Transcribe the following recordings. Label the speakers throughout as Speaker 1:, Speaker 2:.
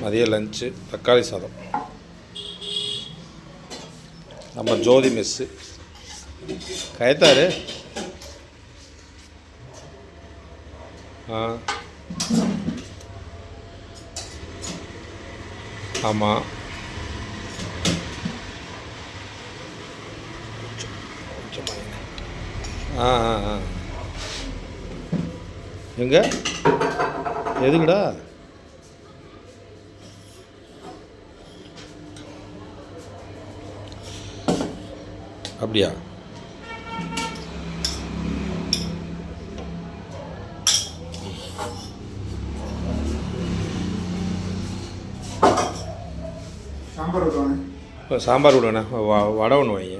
Speaker 1: மதிய லஞ்சு தக்காளி சாதம். நம்ம ஜோதி மெஸ்ஸு கயத்தாரு ஆ. ஆமாம் ஆ ஆ ஆ. எங்க? எதுக்குடா? அப்படியா?
Speaker 2: சாம்பார்
Speaker 1: இப்போ சாம்பார் விடுவேண்ணே வ வடை ஒன்று வைங்க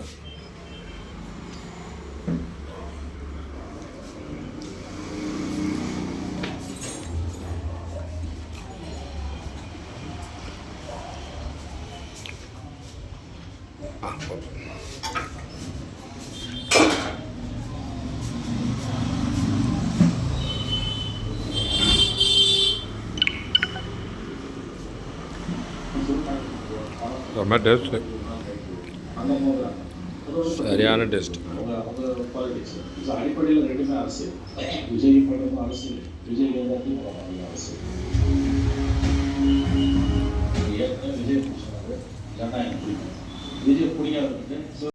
Speaker 1: ஆ, போதும். ரொம்ப டேஸ்ட்டு சரியான டேஸ்ட்
Speaker 3: அவங்க அவங்க பாலிடிக்ஸ் ஸோ அடிப்படையில் ரெண்டுமே அரசு விஜய் 예전에 보링이 하는데